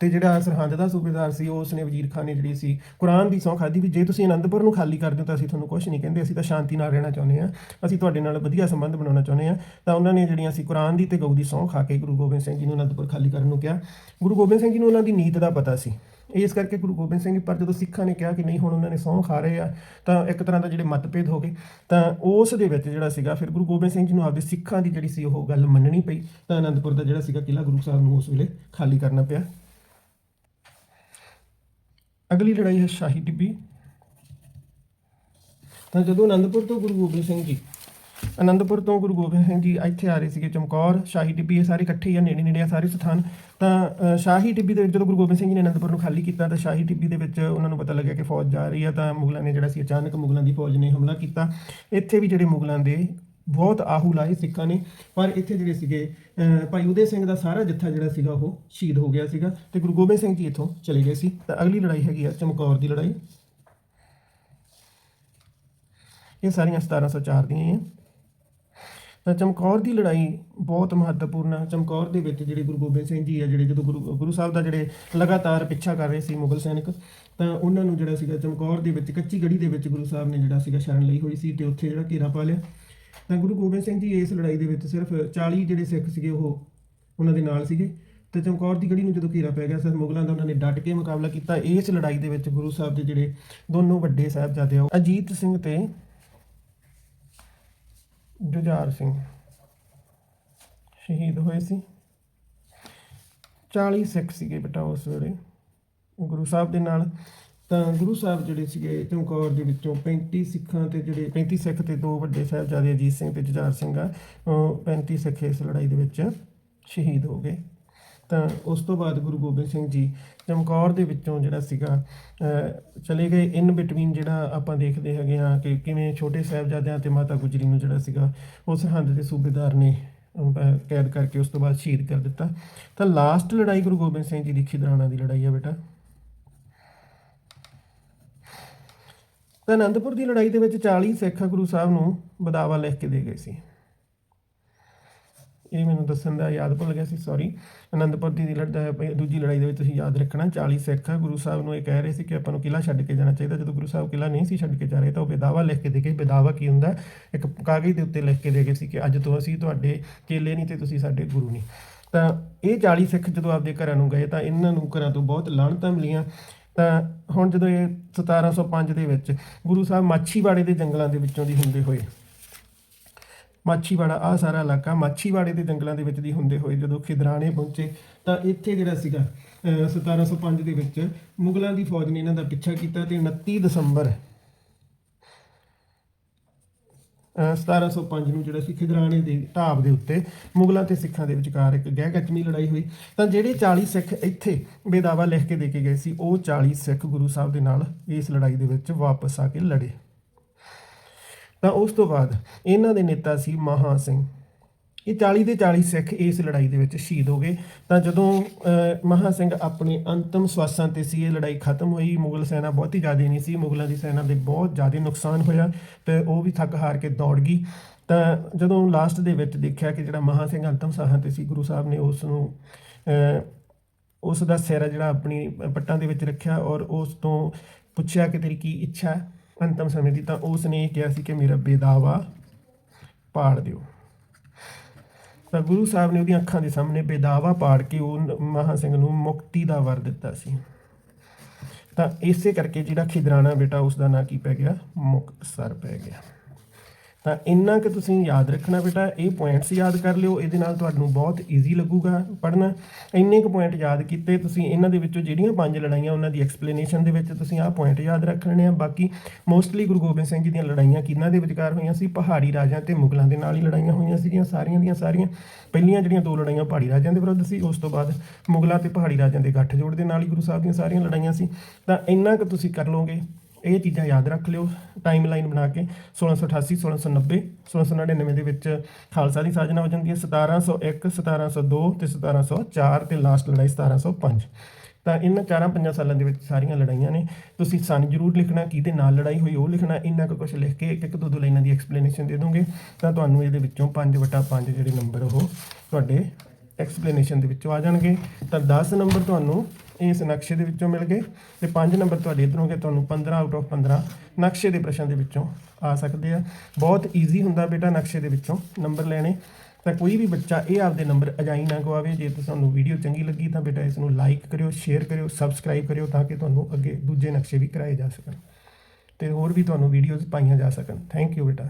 S1: ਤੇ ਜਿਹੜਾ ਸਰਹੰਦ ਦਾ ਸੂਬੇਦਾਰ ਸੀ ਉਸ ਨੇ ਵਜ਼ੀਰ ਖਾਨ ਨੇ ਜਿਹੜੀ ਸੀ, ਕੁਰਾਨ ਦੀ ਸਹੁੰ ਖਾਦੀ ਵੀ ਜੇ ਤੁਸੀਂ ਅਨੰਦਪੁਰ ਨੂੰ ਖਾਲੀ ਕਰ ਦਿਓ ਤਾਂ ਅਸੀਂ ਤੁਹਾਨੂੰ ਕੁਝ ਨਹੀਂ ਕਹਿੰਦੇ, ਅਸੀਂ ਤਾਂ ਸ਼ਾਂਤੀ ਨਾਲ ਰਹਿਣਾ ਚਾਹੁੰਦੇ ਹਾਂ, ਅਸੀਂ ਤੁਹਾਡੇ ਨਾਲ ਵਧੀਆ ਸੰਬੰਧ ਬਣਾਉਣਾ ਚਾਹੁੰਦੇ ਹਾਂ। ਤਾਂ ਉਹਨਾਂ ਨੇ ਜਿਹੜੀਆਂ ਸੀ, ਕੁਰਾਨ ਦੀ ਤੇ ਗਊ ਦੀ ਸਹੁੰ ਖਾ ਕੇ ਗੁਰੂ ਗੋਬਿੰਦ ਸਿੰਘ ਜੀ ਨੂੰ ਅਨੰਦਪੁਰ ਖਾਲੀ ਕਰਨ ਨੂੰ ਕਿਹਾ। ਗੁਰੂ ਗੋਬਿੰਦ ਸਿੰਘ ਜੀ ਨੂੰ ਉਹਨਾਂ ਦੀ ਨੀਤ ਦਾ ਪਤਾ ਸੀ। ਇਸ ਕਰਕੇ ਗੁਰੂ ਗੋਬਿੰਦ ਸਿੰਘ ਜੀ, ਪਰ ਜਦੋਂ ਸਿੱਖਾਂ ਨੇ ਕਿਹਾ ਕਿ ਨਹੀਂ, ਹੁਣ ਉਹਨਾਂ ਨੇ ਸਹੁੰ ਖਾ ਰਹੇ ਆ, ਤਾਂ ਇੱਕ ਤਰ੍ਹਾਂ ਦਾ ਜਿਹੜੇ ਮਤਭੇਦ ਹੋ ਗਏ, ਤਾਂ ਉਸ ਦੇ ਵਿੱਚ ਜਿਹੜਾ ਸੀਗਾ, ਫਿਰ ਗੁਰੂ ਗੋਬਿੰਦ ਸਿੰਘ ਜੀ ਨੂੰ ਆਪਦੇ ਸਿੱਖਾਂ ਦੀ ਜਿਹੜੀ ਸੀ ਉਹ ਗੱਲ ਮੰਨਣੀ ਪਈ, ਤਾਂ ਅਨੰਦਪੁਰ ਦਾ ਜਿਹੜਾ ਸੀਗਾ ਕਿਲਾ ਗੁਰੂ ਸਾਹਿਬ ਨੂੰ ਉਸ ਵੇਲੇ ਖਾਲੀ ਕਰਨਾ ਪਿਆ। ਅਗਲੀ ਲੜਾਈ ਹੈ ਸ਼ਾਹੀ ਟਿੱਬੀ। ਤਾਂ ਜਦੋਂ ਅਨੰਦਪੁਰ ਤੋਂ ਗੁਰੂ ਗੋਬਿੰਦ ਸਿੰਘ ਜੀ ਅਨੰਦਪੁਰ ਤੋਂ ਗੁਰੂ ਗੋਬਿੰਦ ਸਿੰਘ ਜੀ ਇੱਥੇ ਆ ਰਹੇ ਸੀਗੇ ਚਮਕੌਰ, ਸ਼ਾਹੀ ਟਿੱਬੀ, ਇਹ ਸਾਰੇ ਇਕੱਠੇ ਹੀ ਆ, ਨੇੜੇ ਨੇੜੇ ਆ ਸਾਰੇ ਸਥਾਨ। ਤਾਂ ਸ਼ਾਹੀ ਟਿੱਬੀ ਦੇ ਵਿੱਚ ਜਦੋਂ ਗੁਰੂ ਗੋਬਿੰਦ ਸਿੰਘ ਜੀ ਨੇ ਅਨੰਦਪੁਰ ਨੂੰ ਖਾਲੀ ਕੀਤਾ, ਤਾਂ ਸ਼ਾਹੀ ਟਿੱਬੀ ਦੇ ਵਿੱਚ ਉਹਨਾਂ ਨੂੰ ਪਤਾ ਲੱਗਿਆ ਕਿ ਫੌਜ ਜਾ ਰਹੀ ਆ, ਤਾਂ ਮੁਗਲਾਂ ਨੇ ਜਿਹੜਾ ਸੀ ਅਚਾਨਕ ਮੁਗਲਾਂ ਦੀ ਫੌਜ ਨੇ ਹਮਲਾ ਕੀਤਾ। ਇੱਥੇ ਵੀ ਜਿਹੜੇ ਮੁਗਲਾਂ ਦੇ ਬਹੁਤ ਆਹੂ ਲਾਏ ਸਿੱਖਾਂ ਨੇ, ਪਰ ਇੱਥੇ ਜਿਹੜੇ ਸੀਗੇ ਭਾਈ ਉਦੇ ਸਿੰਘ ਦਾ ਸਾਰਾ ਜੱਥਾ ਜਿਹੜਾ ਸੀਗਾ ਉਹ ਸ਼ਹੀਦ ਹੋ ਗਿਆ ਸੀਗਾ ਤੇ ਗੁਰੂ ਗੋਬਿੰਦ ਸਿੰਘ ਜੀ ਇੱਥੋਂ ਚਲੇ ਗਏ ਸੀ। ਤਾਂ ਅਗਲੀ ਲੜਾਈ ਹੈਗੀ ਆ, ਚਮਕੌਰ ਦੀ ਲੜਾਈ। ਇਹ ਸਾਰੀਆਂ 1704 ਦੀਆਂ ਹੀ ਆ। ਤਾਂ ਚਮਕੌਰ ਦੀ ਲੜਾਈ ਬਹੁਤ ਮਹੱਤਵਪੂਰਨ ਹੈ। ਚਮਕੌਰ ਦੇ ਵਿੱਚ ਜਿਹੜੇ ਗੁਰੂ ਗੋਬਿੰਦ ਸਿੰਘ ਜੀ ਆ, ਜਿਹੜੇ ਜਦੋਂ ਗੁਰੂ ਗੁਰੂ ਸਾਹਿਬ ਦਾ ਜਿਹੜੇ ਲਗਾਤਾਰ ਪਿੱਛਾ ਕਰ ਰਹੇ ਸੀ ਮੁਗਲ ਸੈਨਿਕ, ਤਾਂ ਉਹਨਾਂ ਨੂੰ ਜਿਹੜਾ ਸੀਗਾ ਚਮਕੌਰ ਦੇ ਵਿੱਚ, ਕੱਚੀ ਗੜੀ ਦੇ ਵਿੱਚ ਗੁਰੂ ਸਾਹਿਬ ਨੇ ਜਿਹੜਾ ਸੀਗਾ ਸ਼ਰਨ ਲਈ ਹੋਈ ਸੀ ਤੇ ਉੱਥੇ ਜਿਹੜਾ ਘੇਰਾ ਪਾ ਲਿਆ। ਤਾਂ ਗੁਰੂ ਗੋਬਿੰਦ ਸਿੰਘ ਜੀ ਇਸ ਲੜਾਈ ਦੇ ਵਿੱਚ ਸਿਰਫ 40 ਜਿਹੜੇ ਸਿੱਖ ਸੀਗੇ ਉਹ ਉਹਨਾਂ ਦੇ ਨਾਲ ਸੀਗੇ। ਤੇ ਚਮਕੌਰ ਦੀ ਗੜੀ ਨੂੰ ਜਦੋਂ ਘੇਰਾ ਪੈ ਗਿਆ, ਸਰ ਮੁਗਲਾਂ ਦਾ ਉਹਨਾਂ ਨੇ ਡਟ ਕੇ ਮੁਕਾਬਲਾ ਕੀਤਾ। ਇਸ ਲੜਾਈ ਦੇ ਵਿੱਚ ਗੁਰੂ ਸਾਹਿਬ ਦੇ ਜਿਹੜੇ ਦੋਨੋਂ ਵੱਡੇ ਸਾਹਿਬਜ਼ਾਦੇ ਆ, ਉਹ ਅਜੀਤ ਸਿੰਘ ਤੇ ਜੁਝਾਰ ਸਿੰਘ ਸ਼ਹੀਦ ਹੋਏ ਸੀ। 40 ਸਿੱਖ ਸੀਗੇ ਬੇਟਾ ਉਸ ਵੇਲੇ। ਗੁਰੂ ਸਾਹਿਬ ਦੇ ਨਾਲ ਤਾਂ ਗੁਰੂ ਸਾਹਿਬ ਜਿਹੜੇ ਸੀਗੇ ਚਮਕੌਰ ਦੇ ਵਿੱਚੋਂ 35 ਸਿੱਖਾਂ ਤੇ ਜਿਹੜੇ 35 ਸਿੱਖ ਤੇ ਦੋ ਵੱਡੇ ਸਾਹਿਬਜ਼ਾਦੇ ਅਜੀਤ ਸਿੰਘ ਤੇ ਜੁਝਾਰ ਸਿੰਘ ਆ, ਉਹ 35 ਸਿੱਖ ਇਸ ਲੜਾਈ ਦੇ ਵਿੱਚ ਸ਼ਹੀਦ ਹੋ ਗਏ। ਤਾਂ ਉਸ ਤੋਂ ਬਾਅਦ ਗੁਰੂ ਗੋਬਿੰਦ ਸਿੰਘ ਜੀ ਚਮਕੌਰ ਦੇ ਵਿੱਚੋਂ ਜਿਹੜਾ ਸੀਗਾ ਚਲੇ ਗਏ। ਇਨ ਬਿਟਵੀਨ ਜਿਹੜਾ ਆਪਾਂ ਦੇਖਦੇ ਹੈਗੇ ਹਾਂ ਕਿ ਕਿਵੇਂ ਛੋਟੇ ਸਾਹਿਬਜ਼ਾਦਿਆਂ ਤੇ ਮਾਤਾ ਗੁਜਰੀ ਨੂੰ ਜਿਹੜਾ ਸੀਗਾ ਉਸ ਹੰਦ ਦੇ ਸੂਬੇਦਾਰ ਨੇ ਕੈਦ ਕਰਕੇ ਉਸ ਤੋਂ ਬਾਅਦ ਸ਼ਹੀਦ ਕਰ ਦਿੱਤਾ। ਤਾਂ ਲਾਸਟ ਲੜਾਈ ਗੁਰੂ ਗੋਬਿੰਦ ਸਿੰਘ ਜੀ ਦੀ ਖਿਦਰਾਣਾ ਦੀ ਲੜਾਈ ਆ ਬੇਟਾ। ਤਾਂ ਅਨੰਦਪੁਰ ਦੀ ਲੜਾਈ ਦੇ ਵਿੱਚ 40 ਸਿੱਖ ਗੁਰੂ ਸਾਹਿਬ ਨੂੰ ਬਦਾਵਾ ਲਿਖ ਕੇ ਦੇ ਗਏ ਸੀ। ਇਹ ਮੈਨੂੰ ਦੱਸਣ ਦਾ ਯਾਦ ਭੁੱਲ ਗਿਆ ਸੀ ਸੌਰੀ ਅਨੰਦਪੁਰ ਦੀ ਲੜਾਈ ਦੂਜੀ ਲੜਾਈ ਦੇ ਵਿੱਚ ਤੁਸੀਂ ਯਾਦ ਰੱਖਣਾ 40 ਸਿੱਖ ਗੁਰੂ ਸਾਹਿਬ ਨੂੰ ਇਹ ਕਹਿ ਰਹੇ ਸੀ ਕਿ ਆਪਾਂ ਨੂੰ ਕਿਲਾ ਛੱਡ ਕੇ ਜਾਣਾ ਚਾਹੀਦਾ। ਜਦੋਂ ਗੁਰੂ ਸਾਹਿਬ ਕਿਲਾ ਨਹੀਂ ਸੀ ਛੱਡ ਕੇ ਜਾ ਰਹੇ, ਤਾਂ ਉਹ ਬੇਦਾਵਾ ਲਿਖ ਕੇ ਦੇ ਗਏ। ਬੇਦਾਵਾ ਕੀ ਹੁੰਦਾ? ਇੱਕ ਕਾਗਜ਼ ਦੇ ਉੱਤੇ ਲਿਖ ਕੇ ਦੇ ਗਏ ਸੀ ਕਿ ਅੱਜ ਤੋਂ ਅਸੀਂ ਤੁਹਾਡੇ ਚੇਲੇ ਨਹੀਂ ਤੇ ਤੁਸੀਂ ਸਾਡੇ ਗੁਰੂ ਨਹੀਂ। ਤਾਂ ਇਹ 40 ਸਿੱਖ ਜਦੋਂ ਆਪਦੇ ਘਰਾਂ ਨੂੰ ਗਏ ਤਾਂ ਇਹਨਾਂ ਨੂੰ ਘਰਾਂ ਤੋਂ ਬਹੁਤ ਲਾਹਣਤਾਂ ਮਿਲੀਆਂ। ਤਾਂ ਹੁਣ ਜਦੋਂ ਇਹ 1705 ਦੇ ਵਿੱਚ ਗੁਰੂ ਸਾਹਿਬ ਮਾਛੀਵਾੜੇ ਦੇ ਜੰਗਲਾਂ ਦੇ ਵਿੱਚੋਂ ਦੀ ਹੁੰਦੇ ਹੋਏ ਮਾਛੀਵਾੜਾ ਆ ਸਾਰਾ ਇਲਾਕਾ ਮਾਛੀਵਾੜੇ ਦੇ ਜੰਗਲਾਂ ਦੇ ਵਿੱਚ ਦੀ ਹੁੰਦੇ ਹੋਏ ਜਦੋਂ ਖਿਦਰਾਣੇ ਪਹੁੰਚੇ, ਤਾਂ ਇੱਥੇ ਜਿਹੜਾ ਸੀਗਾ, ਅਹ 1705 ਦੇ ਵਿੱਚ ਮੁਗਲਾਂ ਦੀ ਫੌਜ ਨੇ ਇਹਨਾਂ ਦਾ ਪਿੱਛਾ ਕੀਤਾ ਤੇ 29 ਦਸੰਬਰ, ਅਹ 1705 ਨੂੰ ਜਿਹੜਾ ਸੀ ਖਿਦਰਾਣੇ ਦੇ ਢਾਬ ਦੇ ਉੱਤੇ ਮੁਗਲਾਂ ਤੇ ਸਿੱਖਾਂ ਦੇ ਵਿਚਕਾਰ ਇੱਕ ਗਹਿ ਗੱਚਮੀ ਲੜਾਈ ਹੋਈ। ਤਾਂ ਜਿਹੜੇ 40 ਸਿੱਖ ਇੱਥੇ ਬੇਦਾਵਾ ਲਿਖ ਕੇ ਦੇ ਕੇ ਗਏ ਸੀ, ਉਹ 40 ਸਿੱਖ ਗੁਰੂ ਸਾਹਿਬ ਦੇ ਨਾਲ ਇਸ ਲੜਾਈ ਦੇ ਵਿੱਚ ਵਾਪਸ ਆ ਕੇ ਲੜੇ। ਤਾਂ ਉਸ ਤੋਂ ਬਾਅਦ ਇਹਨਾਂ ਦੇ ਨੇਤਾ ਸੀ ਮਹਾ ਸਿੰਘ। ਇਹ 40 ਦੇ 40 ਸਿੱਖ ਇਸ ਲੜਾਈ ਦੇ ਵਿੱਚ ਸ਼ਹੀਦ ਹੋ ਗਏ। ਤਾਂ ਜਦੋਂ ਅਹ, ਮਹਾ ਸਿੰਘ ਆਪਣੇ ਅੰਤਮ ਸਵਾਸਾਂ ਤੇ ਸੀ ਇਹ ਲੜਾਈ ਖਤਮ ਹੋਈ ਮੁਗਲ ਸੈਨਾ ਬਹੁਤੀ ਜ਼ਿਆਦਾ ਨਹੀਂ ਸੀ ਮੁਗਲਾਂ ਦੀ ਸੈਨਾ ਦੇ ਬਹੁਤ ਜ਼ਿਆਦਾ ਨੁਕਸਾਨ ਹੋਇਆ ਤੇ ਉਹ ਵੀ ਥੱਕ ਹਾਰ ਕੇ ਦੌੜ ਗਈ। ਤਾਂ ਜਦੋਂ ਲਾਸਟ ਦੇ ਵਿੱਚ ਦੇਖਿਆ ਕਿ ਜਿਹੜਾ ਮਹਾ ਸਿੰਘ ਅੰਤਮ ਸਾਹਾਂ ਤੇ ਸੀ ਗੁਰੂ ਸਾਹਿਬ ਨੇ ਉਸ ਨੂੰ ਉਸ ਦਾ ਸਿਰ ਜਿਹੜਾ ਆਪਣੀ ਪੱਟਾਂ ਦੇ ਵਿੱਚ ਰੱਖਿਆ ਔਰ ਉਸ ਤੋਂ ਪੁੱਛਿਆ ਕਿ ਤੇਰੀ ਕੀ ਇੱਛਾ ਹੈ? ਅੰਤਮ ਸਮੇਂ ਦੀ, ਤਾਂ ਉਸ ਨੇ ਇਹ ਕਿਹਾ ਸੀ ਕਿ ਮੇਰਾ ਬੇਦਾਵਾ ਪਾੜ ਦਿਓ। ਤਾਂ ਗੁਰੂ ਸਾਹਿਬ ਨੇ ਉਹਦੀਆਂ ਅੱਖਾਂ ਦੇ ਸਾਹਮਣੇ ਬੇਦਾਵਾ ਪਾੜ ਕੇ ਉਹ ਮਹਾ ਸਿੰਘ ਨੂੰ ਮੁਕਤੀ ਦਾ ਵਰ ਦਿੱਤਾ ਸੀ। ਤਾਂ ਇਸੇ ਕਰਕੇ ਜਿਹੜਾ ਖਿਦਰਾਣਾ ਬੇਟਾ ਉਸ ਦਾ ਨਾਂ ਕੀ ਪੈ ਗਿਆ? ਮੁਕਤਸਰ ਪੈ ਗਿਆ। ਤਾਂ ਇੰਨਾ ਕਿ ਤੁਸੀਂ ਯਾਦ ਰੱਖਣਾ ਬੇਟਾ, ਇਹ ਪੁਆਇੰਟਸ ਯਾਦ ਕਰ ਲਿਓ, ਇਹਦੇ ਨਾਲ ਤੁਹਾਨੂੰ ਬਹੁਤ ਈਜ਼ੀ ਲੱਗੂਗਾ ਪੜ੍ਹਨਾ। ਇੰਨੇ ਕੁ ਪੁਆਇੰਟ ਯਾਦ ਕੀਤੇ ਤੁਸੀਂ, ਇਹਨਾਂ ਦੇ ਵਿੱਚੋਂ ਜਿਹੜੀਆਂ ਪੰਜ ਲੜਾਈਆਂ, ਉਹਨਾਂ ਦੀ ਐਕਸਪਲੇਨੇਸ਼ਨ ਦੇ ਵਿੱਚ ਤੁਸੀਂ ਆਹ ਪੁਆਇੰਟ ਯਾਦ ਰੱਖ ਲੈਣੇ ਆ। ਬਾਕੀ ਮੋਸਟਲੀ ਗੁਰੂ ਗੋਬਿੰਦ ਸਿੰਘ ਜੀ ਦੀਆਂ ਲੜਾਈਆਂ ਕਿਹਨਾਂ ਦੇ ਵਿਚਕਾਰ ਹੋਈਆਂ ਸੀ? ਪਹਾੜੀ ਰਾਜਿਆਂ ਤੇ ਮੁਗਲਾਂ ਦੇ ਨਾਲ ਹੀ ਲੜਾਈਆਂ ਹੋਈਆਂ ਸੀਗੀਆਂ, ਸਾਰੀਆਂ ਦੀਆਂ ਸਾਰੀਆਂ। ਪਹਿਲੀਆਂ ਜਿਹੜੀਆਂ ਦੋ ਲੜਾਈਆਂ ਪਹਾੜੀ ਰਾਜਿਆਂ ਦੇ ਵਿਰੁੱਧ ਸੀ, ਉਸ ਤੋਂ ਬਾਅਦ ਮੁਗਲਾਂ ਤੇ ਪਹਾੜੀ ਰਾਜਿਆਂ ਦੇ ਗੱਠਜੋੜ ਦੇ ਨਾਲ ਹੀ ਗੁਰੂ ਸਾਹਿਬ ਦੀਆਂ ਸਾਰੀਆਂ ਲੜਾਈਆਂ ਸੀ। ਤਾਂ ਇੰਨਾ ਕੁ ਤੁਸੀਂ ਕਰ ਲਓਗੇ। ਇਹ ਚੀਜ਼ਾਂ ਯਾਦ ਰੱਖ ਲਿਓ ਟਾਈਮ ਲਾਈਨ ਬਣਾ ਕੇ 1688 1690 1699 ਦੇ ਵਿੱਚ ਖਾਲਸਾ ਦੀ ਸਾਜਨਾ ਹੋ ਜਾਂਦੀ ਹੈ 1701 1702 ਤੇ 1704 ਤੇ ਲਾਸਟ ਲੜਾਈ 1705 ਤਾਂ ਇਹਨਾਂ ਚਾਰਾਂ ਪੰਜਾਂ ਸਾਲਾਂ ਦੇ ਵਿੱਚ ਸਾਰੀਆਂ ਲੜਾਈਆਂ ਨੇ। ਤੁਸੀਂ ਸਨ ਜ਼ਰੂਰ ਲਿਖਣਾ, ਕਿਹਦੇ ਨਾਲ ਲੜਾਈ ਹੋਈ ਉਹ ਲਿਖਣਾ, ਇੰਨਾ ਕੁ ਕੁਝ ਲਿਖ ਕੇ ਇੱਕ ਇੱਕ ਦੋ ਦੋ ਲਾਈਨਾਂ ਦੀ ਐਕਸਪਲੇਨੇਸ਼ਨ ਦੇ ਦੋਗੇ। ਤਾਂ ਤੁਹਾਨੂੰ ਇਹਦੇ ਵਿੱਚੋਂ 5/5 ਜਿਹੜੇ ਨੰਬਰ ਉਹ ਤੁਹਾਡੇ ਐਕਸਪਲੇਨੇਸ਼ਨ ਦੇ ਵਿੱਚੋਂ ਆ ਜਾਣਗੇ। ਤਾਂ 10 ਨੰਬਰ ਤੁਹਾਨੂੰ ਇਸ ਨਕਸ਼ੇ ਦੇ ਵਿੱਚੋਂ ਮਿਲ ਗਏ ਤੇ 5 ਨੰਬਰ ਤੁਹਾਡੇ ਇਧਰੋਂ ਕਿ ਤੁਹਾਨੂੰ 15 ਆਊਟ ਆਫ 15 ਨਕਸ਼ੇ ਦੇ ਪ੍ਰਸ਼ਨ ਦੇ ਵਿੱਚੋਂ ਆ ਸਕਦੇ ਆ। ਬਹੁਤ ਈਜ਼ੀ ਹੁੰਦਾ ਬੇਟਾ ਨਕਸ਼ੇ ਦੇ ਵਿੱਚੋਂ ਨੰਬਰ ਲੈਣੇ। ਤਾਂ ਕੋਈ ਵੀ ਬੱਚਾ ਇਹ ਆਪਦੇ ਨੰਬਰ ਅਜਾਈ ਨਾ ਗਵਾਵੇ। ਜੇ ਤੁਹਾਨੂੰ ਵੀਡੀਓ ਚੰਗੀ ਲੱਗੀ ਤਾਂ ਬੇਟਾ ਇਸ ਨੂੰ ਲਾਈਕ ਕਰਿਓ ਸ਼ੇਅਰ ਕਰਿਓ ਸਬਸਕ੍ਰਾਈਬ ਕਰਿਓ ਤਾਂ ਕਿ ਤੁਹਾਨੂੰ ਅੱਗੇ ਦੂਜੇ ਨਕਸ਼ੇ ਵੀ ਕਰਾਏ ਜਾ ਸਕਣ ਤੇ ਹੋਰ ਵੀ ਤੁਹਾਨੂੰ ਵੀਡੀਓਜ਼ ਪਾਈਆਂ ਜਾ ਸਕਣ। ਥੈਂਕ ਯੂ ਬੇਟਾ।